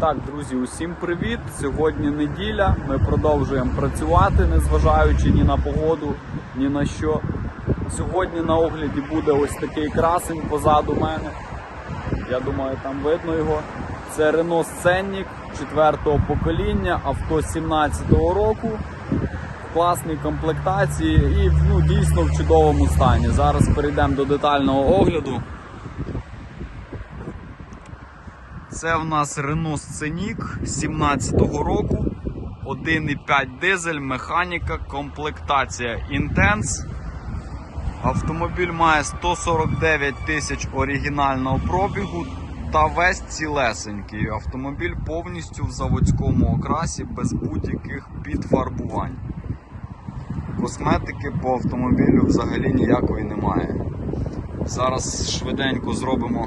Так, друзі, усім привіт! Сьогодні неділя. Ми продовжуємо працювати, незважаючи ні на погоду, ні на що. Сьогодні на огляді буде ось такий красень позаду мене. Я думаю, там видно його. Це Renault Scenic 4-го покоління, авто 17-го року. В класній комплектації і ну, дійсно в чудовому стані. Зараз перейдемо до детального огляду. Це в нас Renault Scenic 17-го року. 1,5 дизель, механіка, комплектація Intense. Автомобіль має 149 тисяч оригінального пробігу та весь цілесенький. Автомобіль повністю в заводському окрасі без будь-яких підфарбувань. Косметики по автомобілю взагалі ніякої немає. Зараз швиденько зробимо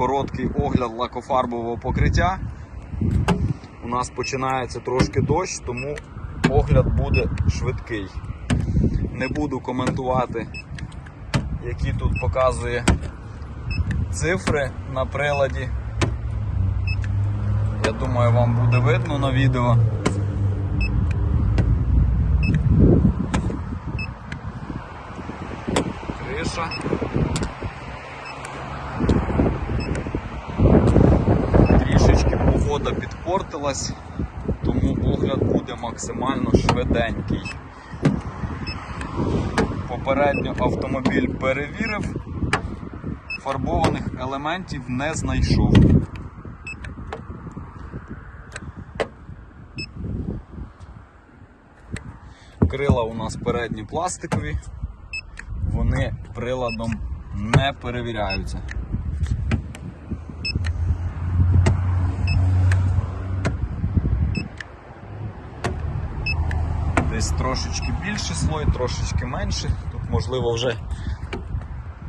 короткий огляд лакофарбового покриття. У нас починається трошки дощ, тому огляд буде швидкий. Не буду коментувати, які тут показує цифри на приладі. Я думаю, вам буде видно на відео. Криша. Погода підпортилась, тому огляд буде максимально швиденький. Попередньо автомобіль перевірив, фарбованих елементів не знайшов. Крила у нас передні пластикові, вони приладом не перевіряються. Десь трошечки більший слой, трошечки менше. Тут можливо вже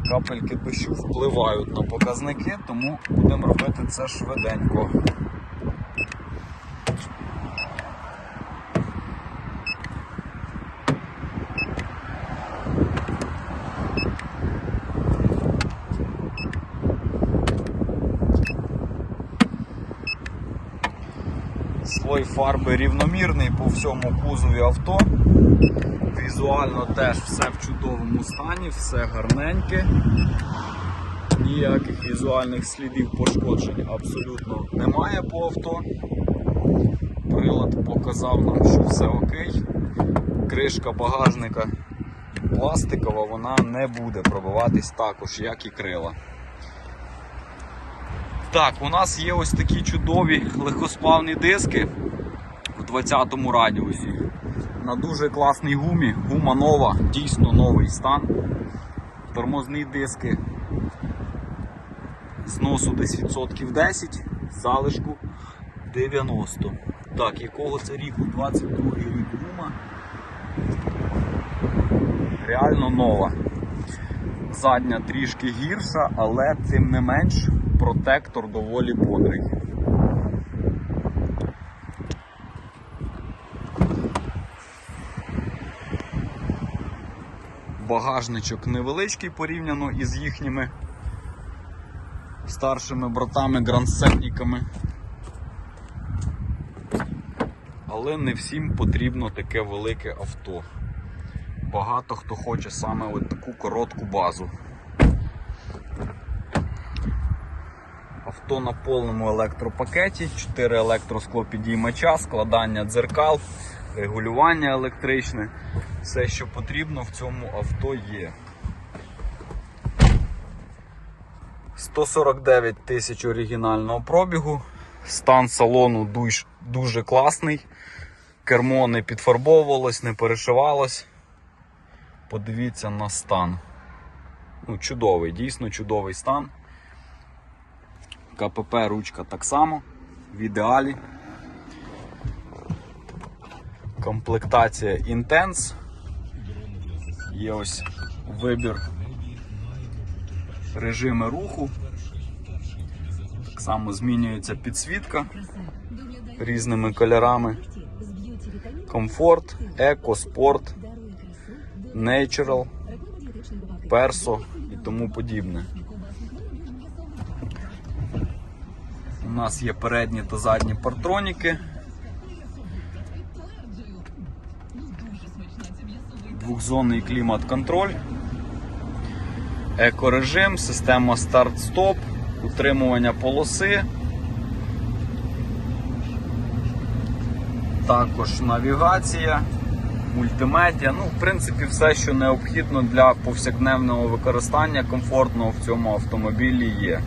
капельки дощу впливають на показники, тому будемо робити це швиденько. Слой фарби рівномірний по всьому кузові авто. Візуально теж все в чудовому стані, все гарненьке. Ніяких візуальних слідів пошкоджень абсолютно немає по авто. Прилад показав нам, що все окей. Кришка багажника пластикова, вона не буде пробиватись також, як і крила. Так, у нас є ось такі чудові легкосплавні диски в 20-му радіусі. На дуже класній гумі. Гума нова, дійсно новий стан. Тормозні диски зносу десь відсотків 10, залишку 90. Так, якого це ріку? 22 рік гума. Реально нова. Задня трішки гірша, але тим не менш протектор доволі бодрий. Багажничок невеличкий порівняно із їхніми старшими братами грандсетниками. Але не всім потрібно таке велике авто. Багато хто хоче саме от таку коротку базу. Авто на повному електропакеті, 4 електросклопідіймача, складання дзеркал, регулювання електричне. Все, що потрібно в цьому авто є. 149 тисяч оригінального пробігу. Стан салону дуже, дуже класний. Кермо не підфарбовувалось, не перешивалось. Подивіться на стан. Ну, чудовий, дійсно чудовий стан. КПП ручка так само, в ідеалі. Комплектація Intense. Є ось вибір режими руху. Так само змінюється підсвітка різними кольорами. Комфорт, еко, спорт, Natural, Perso і тому подібне. У нас є передні та задні партроніки. Двохзонний клімат-контроль, екорежим, система старт-стоп, утримування полоси. Також навігація, мультимедіа. Ну, в принципі, все, що необхідно для повсякденного використання комфортного в цьому автомобілі є.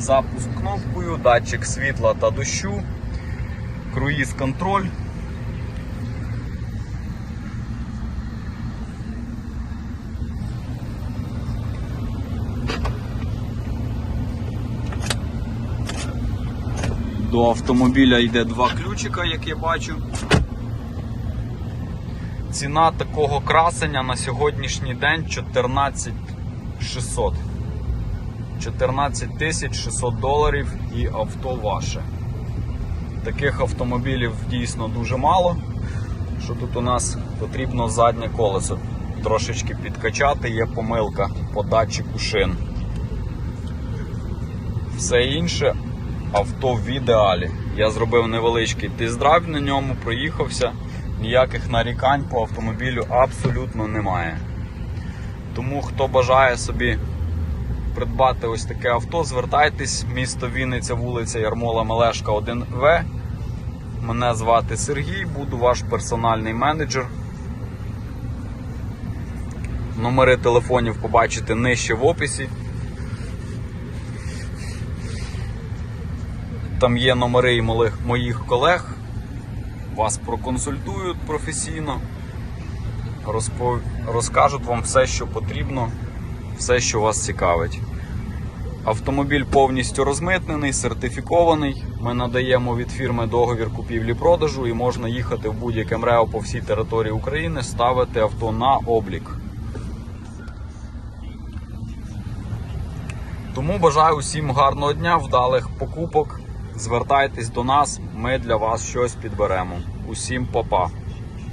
Запуск кнопкою, датчик світла та дощу, круїз контроль. До автомобіля йде два ключика, як я бачу. Ціна такого красення на сьогоднішній день 14 600. 14 тисяч 600 доларів і авто ваше. Таких автомобілів дійсно дуже мало. Що тут у нас потрібно заднє колесо трошечки підкачати, є помилка по датчику шин. Все інше авто в ідеалі. Я зробив невеличкий тест-драйв на ньому, проїхався. Ніяких нарікань по автомобілю абсолютно немає. Тому хто бажає собі придбати ось таке авто, звертайтесь, місто Вінниця, вулиця Ярмола Мелешка 1В. Мене звати Сергій, буду ваш персональний менеджер. Номери телефонів побачите нижче в описі. Там є номери і моїх, колег. Вас проконсультують професійно, розпо... розкажуть вам все, що потрібно, все, що вас цікавить. Автомобіль повністю розмитнений, сертифікований. Ми надаємо від фірми договір купівлі-продажу і можна їхати в будь-яке МРЕО по всій території України, ставити авто на облік. Тому бажаю усім гарного дня, вдалих покупок. Звертайтесь до нас, ми для вас щось підберемо. Усім па-па.